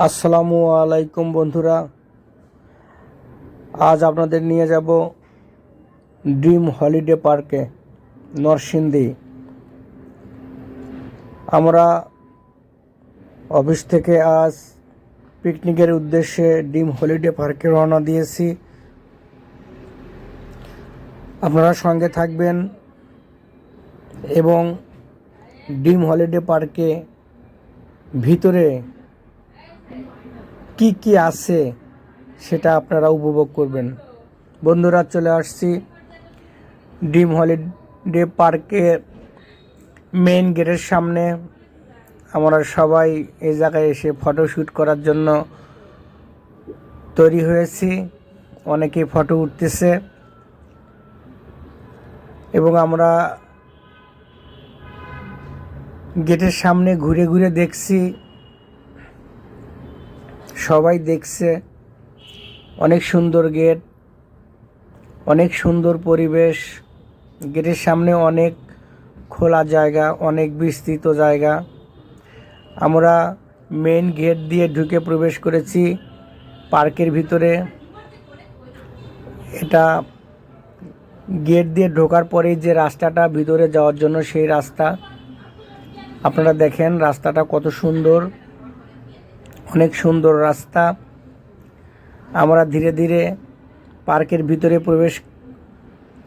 আসসালামু আলাইকুম বন্ধুরা। আজ আপনাদের নিয়ে যাব ড্রিম হলিডে পার্কে, নরসিংদী। আমরা অফিস থেকে আজ পিকনিকের উদ্দেশ্যে ডিম হলিডে পার্কে রওনা দিয়েছি। আপনারা সঙ্গে থাকবেন এবং ডিম হলিডে পার্কে ভিতরে কি কি আছে সেটা আপনারা উপভোগ করবেন। বন্ধুরা, চলে আসছি ডিম হলিডে পার্কের মেইন গেটের সামনে। আমরা সবাই এই জায়গায় এসে ফটোশ্যুট করার জন্য তৈরি হয়েছি। অনেকেই ফটো উঠতেছে। এবং আমরা গেটের সামনে ঘুরে ঘুরে দেখছি সবাই দেখছে। অনেক সুন্দর গেট, অনেক সুন্দর পরিবেশ। গেটের সামনে অনেক খোলা জায়গা, অনেক বিস্তৃত জায়গা। আমরা মেন গেট দিয়ে ঢুকে প্রবেশ করেছি পার্কের ভিতরে। এটা গেট দিয়ে ঢোকার পরেই যে রাস্তাটা ভিতরে যাওয়ার জন্য সেই রাস্তা। আপনারা দেখেন রাস্তাটা কত সুন্দর। অনেক সুন্দর রাস্তা। আমরা ধীরে ধীরে পার্কের ভিতরে প্রবেশ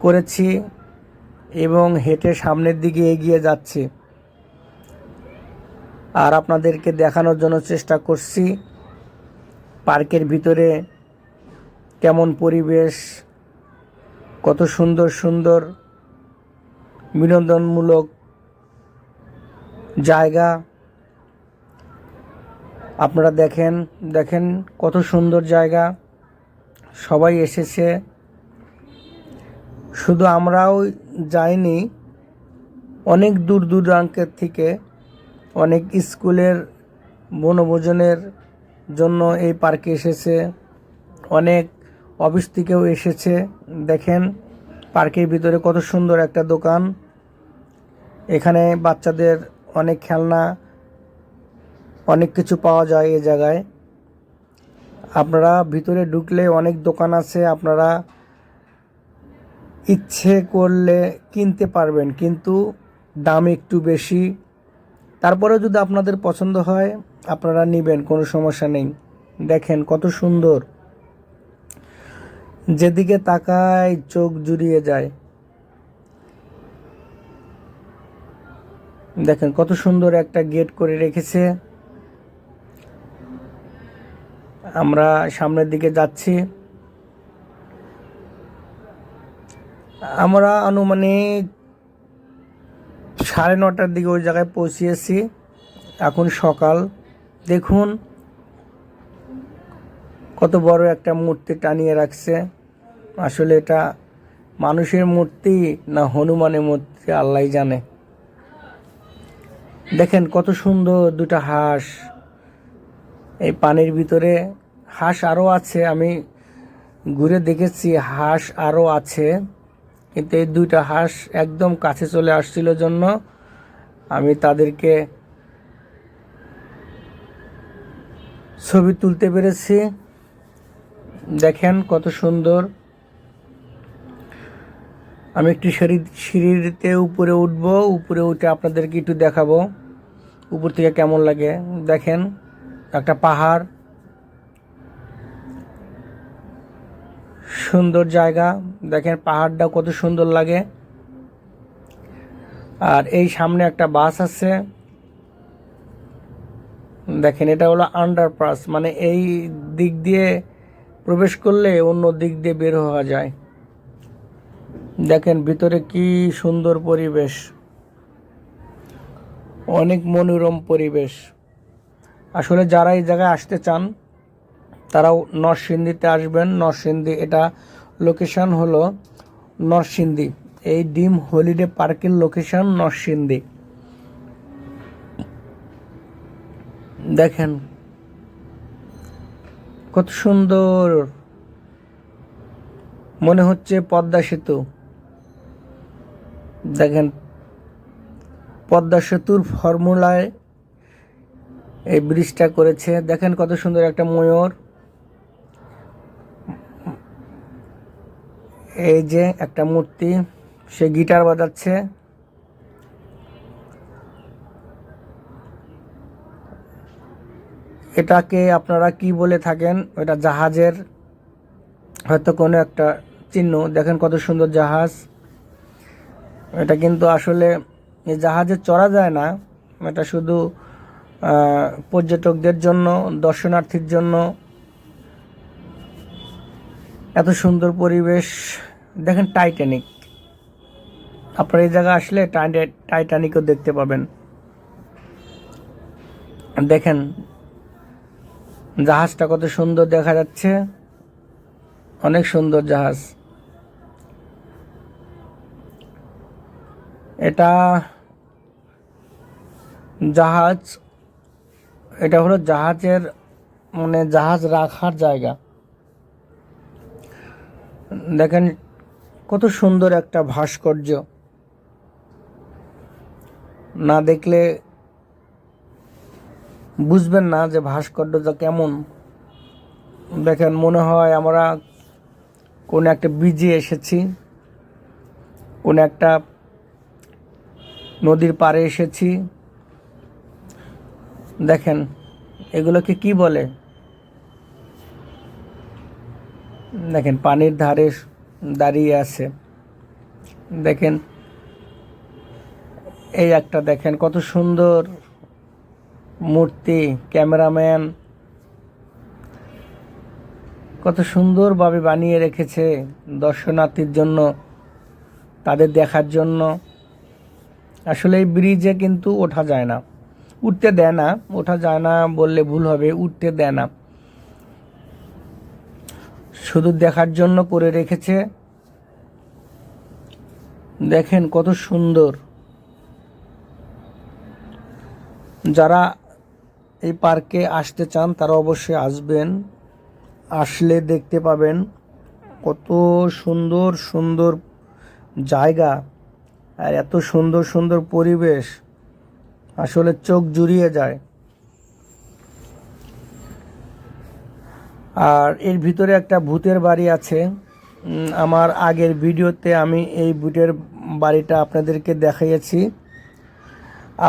করেছি এবং হেঁটে সামনের দিকে এগিয়ে যাচ্ছি। আর আপনাদেরকে দেখানোর জন্য চেষ্টা করছি পার্কের ভিতরে কেমন পরিবেশ, কত সুন্দর সুন্দর বিনোদনমূলক জায়গা। আপনারা দেখেন দেখেন কত সুন্দর জায়গা। সবাই এসেছে। শুধু আমরাও যাইনি, অনেক দূর দূরান্তের থেকে অনেক স্কুলের বনভোজনের জন্য এই পার্কে এসেছে। অনেক অফিস থেকেও এসেছে। দেখেন পার্কের ভিতরে কত সুন্দর একটা দোকান। এখানে বাচ্চাদের অনেক খেলনা অনেক কিছু পাওয়া যায় এ জায়গায়। আপনারা ভিতরে ঢুকলে অনেক দোকান আছে, আপনারা ইচ্ছে করলে কিনতে পারবেন, কিন্তু দাম একটু বেশি। তারপরে যদি আপনাদের পছন্দ হয়, আপনারা নেবেন, কোনো সমস্যা নেই। দেখেন কত সুন্দর। যেদিকে তাকায় চোখ জুড়িয়ে যায়। দেখেন কত সুন্দর একটা গেট করে রেখেছে। আমরা সামনের দিকে যাচ্ছি। আমরা আনুমানিক সাড়ে নটার দিকে ওই জায়গায় পৌঁছিয়েছি। এখন সকাল। দেখুন, কত বড় একটা মূর্তি টানিয়ে রাখছে। আসলে এটা মানুষের মূর্তি না হনুমানের মূর্তি আল্লাহ জানে। দেখেন কত সুন্দর দুটা হাঁস। এই পানির ভিতরে হাঁস আরও আছে, আমি ঘুরে দেখেছি হাঁস আরও আছে। কিন্তু এই দুইটা হাঁস একদম কাছে চলে আসছিল জন্য আমি তাদেরকে ছবি তুলতে পেরেছি। দেখেন কত সুন্দর। আমি একটু সিঁড়ি, সিঁড়িতে উপরে উঠবো, উপরে উঠে আপনাদেরকে একটু দেখাবো, উপর থেকে কেমন লাগে। দেখেন একটা পাহাড়, সুন্দর জায়গা। দেখেন পাহাড়টা কত সুন্দর লাগে। আর এই সামনে একটা বাস আছে। দেখেন, এটা হলো আন্ডারপাস মানে এই দিক দিয়ে প্রবেশ করলে অন্য দিক দিয়ে বের হওয়া যায়। দেখেন ভিতরে কি সুন্দর পরিবেশ। অনেক মনোরম পরিবেশ। আসলে যারা এই জায়গায় আসতে চান, তারাও নরসিংদীতে আসবেন। নরসিংদী এটা লোকেশন হলো নরসিংদী। এই ডিম হলিডে পার্কের লোকেশন নরসিংদী। দেখেন, কত সুন্দর। মনে হচ্ছে পদ্মা সেতু। দেখেন, পদ্মা সেতুর ফর্মুলায় এই ব্রিজটা করেছে। দেখেন কত সুন্দর একটা ময়ূর। এই যে একটা মূর্তি, সে গিটার বাজাচ্ছে। এটাকে আপনারা কি বলে থাকেন? এটা জাহাজের হয়তো কোনো একটা চিহ্ন। দেখেন কত সুন্দর জাহাজ। এটা কিন্তু আসলে জাহাজে চড়া যায় না। এটা শুধু পর্যটকদের জন্য, দর্শনার্থীর জন্য এত সুন্দর পরিবেশ। দেখেন টাইটানিক আপনার এই জায়গা আসলে টাইটা- টাইটানিকও দেখতে পাবেন। দেখেন, জাহাজটা কত সুন্দর দেখা যাচ্ছে। অনেক সুন্দর জাহাজ। এটা জাহাজ এটা হলো জাহাজের মানে জাহাজ রাখার জায়গা। দেখেন কত সুন্দর একটা ভাস্কর্য। না দেখলে বুঝবেন না যে ভাস্কর্যটা কেমন। দেখেন মনে হয় আমরা কোন একটা ব্রিজে এসেছি, কোন একটা নদীর পাড়ে এসেছি। দেখেন, এগুলোকে কি বলে? দেখেন, পানির ধারে দাঁড়িয়ে আছে। দেখেন, এই একটা দেখেন, কত সুন্দর মূর্তি, ক্যামেরাম্যান। কত সুন্দরভাবে বানিয়ে রেখেছে দর্শনার্থীর জন্য, তাদের দেখার জন্য। আসলে এই ব্রিজে কিন্তু ওঠা যায় না। উঠতে দেয় না, ওঠা যায় না বললে ভুল হবে, উঠতে দেয় না। শুধু দেখার জন্য করে রেখেছে। দেখেন কত সুন্দর। যারা এই পার্কে আসতে চান, তারা অবশ্যই আসবেন। আসলে দেখতে পাবেন কত সুন্দর সুন্দর জায়গা। আর এত সুন্দর সুন্দর পরিবেশ। আসলে চোখ জুড়িয়ে যায়। আর এর ভিতরে একটা ভূতের বাড়ি আছে। আমার আগের ভিডিওতে আমি এই ভূতের বাড়িটা আপনাদেরকে দেখিয়েছি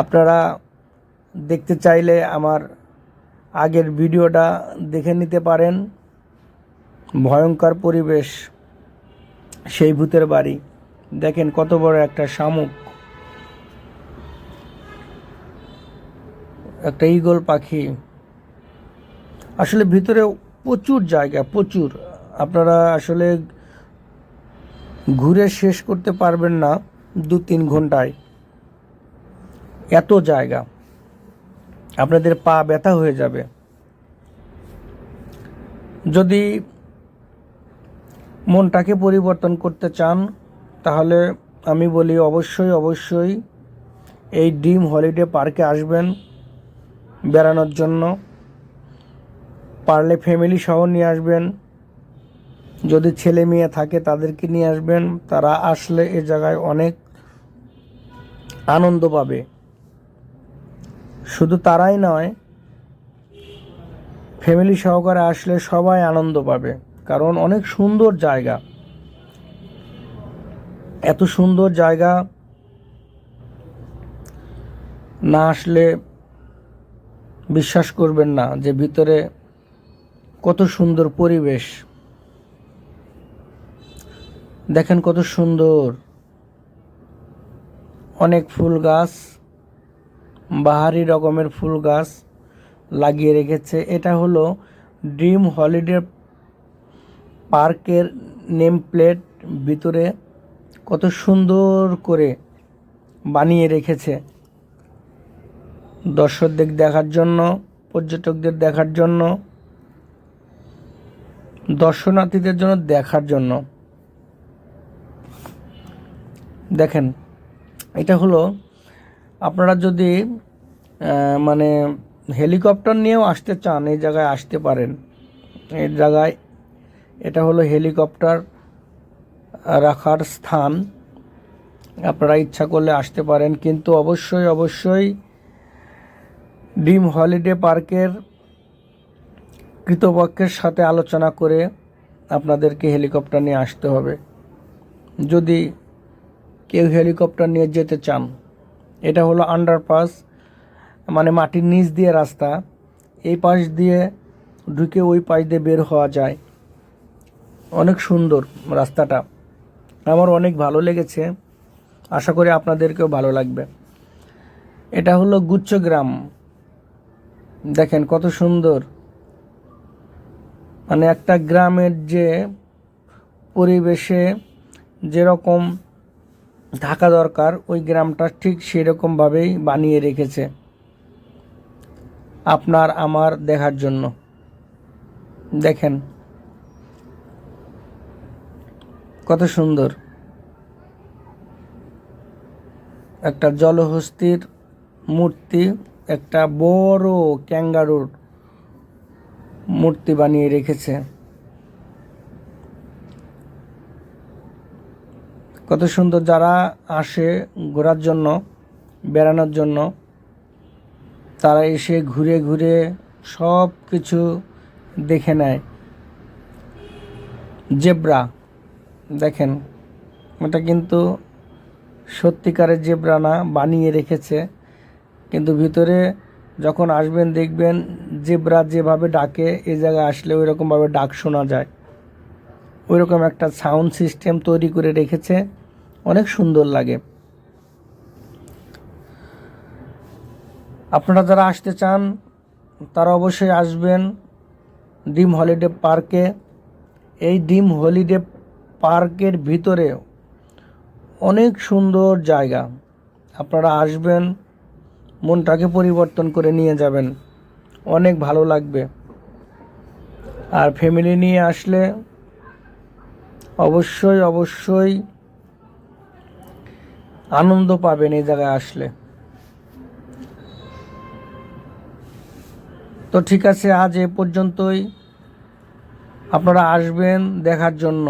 আপনারা দেখতে চাইলে আমার আগের ভিডিওটা দেখে নিতে পারেন। ভয়ঙ্কর পরিবেশ, সেই ভূতের বাড়ি। দেখেন কত বড় একটা শামুক। একটা ঈগল পাখি। আসলে ভিতরে প্রচুর জায়গা, প্রচুর। আপনারা আসলে ঘুরে শেষ করতে পারবেন না দু তিন ঘন্টায়। এত জায়গা। আপনাদের পা ব্যথা হয়ে যাবে। যদি মনটাকে পরিবর্তন করতে চান, তাহলে আমি বলি অবশ্যই অবশ্যই এই ড্রিম হলিডে পার্কে আসবেন। বেড়ানোর জন্য। পারলে ফ্যামিলি সহ নিয়ে আসবেন। যদি ছেলে মেয়ে থাকে তাদেরকে নিয়ে আসবেন। তারা আসলে এ জায়গায় অনেক আনন্দ পাবে। শুধু তারাই নয় ফ্যামিলি সহকারে আসলে সবাই আনন্দ পাবে। কারণ অনেক সুন্দর জায়গা। এত সুন্দর জায়গা না আসলে বিশ্বাস করবেন না যে ভিতরে কত সুন্দর পরিবেশ। দেখেন কত সুন্দর। অনেক ফুল গাছ, বাহারি রকমের ফুল গাছ লাগিয়ে রেখেছে। এটা হলো ড্রিম হলিডে পার্কের নেম প্লেট, ভিতরে কত সুন্দর করে বানিয়ে রেখেছে। দর্শকদের দেখার জন্য, পর্যটকদের দেখার জন্য, দর্শনার্থীদের জন্য দেখার জন্য। দেখেন, এটা হলো, আপনারা যদি মানে হেলিকপ্টার নিয়েও আসতে চান, এই জায়গায় আসতে পারেন। এই জায়গায় এটা হলো হেলিকপ্টার রাখার স্থান। আপনারা ইচ্ছা করলে আসতে পারেন, কিন্তু অবশ্যই অবশ্যই ড্রিম হলিডে পার্কের কৃতপক্ষের সাথে আলোচনা করে আপনাদেরকে হেলিকপ্টার নিয়ে আসতে হবে। যদি কেউ হেলিকপ্টার নিয়ে যেতে চান, এটা হলো আন্ডারপাস মানে মাটির নিচ দিয়ে রাস্তা। এই পাশ দিয়ে ঢুকে ওই পাশ দিয়ে বের হওয়া যায়। অনেক সুন্দর রাস্তাটা। আমার অনেক ভালো লেগেছে। আশা করি আপনাদেরকেও ভালো লাগবে। এটা হলো গুচ্ছগ্রাম দেখেন কত সুন্দর। মানে একটা গ্রামের যে পরিবেশে যেরকম থাকা দরকার, ওই গ্রামটা ঠিক সেরকমভাবেই বানিয়ে রেখেছে আপনার আমার দেখার জন্য। দেখেন কত সুন্দর। একটা জলহস্তির মূর্তি একটা বড় ক্যাঙ্গারুর মূর্তি বানিয়ে রেখেছে। কত সুন্দর যারা আসে ঘোরার জন্য, বেড়ানোর জন্য, তারা এসে ঘুরে ঘুরে সব কিছু দেখে নেয়। জেব্রা, দেখেন, ওটা কিন্তু সত্যিকারের জেব্রা না, বানিয়ে রেখেছে। কিন্তু ভিতরে যখন আসবেন, দেখবেন জেব্রা যেভাবে ডাকে এই জায়গায় আসলে ওই রকমভাবে ডাক শোনা যায়। ওই রকম একটা সাউন্ড সিস্টেম তৈরি করে রেখেছে। অনেক সুন্দর লাগে। আপনারা যারা আসতে চান, তারা অবশ্যই আসবেন ডিম হলিডে পার্কে। এই ডিম হলিডে পার্কের ভিতরে অনেক সুন্দর জায়গা। আপনারা আসবেন মনটাকে পরিবর্তন করে নিয়ে যাবেন। অনেক ভালো লাগবে। আর ফ্যামিলি নিয়ে আসলে অবশ্যই অবশ্যই আনন্দ পাবেন এই জায়গায় আসলে। তো ঠিক আছে, আজ এ পর্যন্তই। আপনারা আসবেন দেখার জন্য।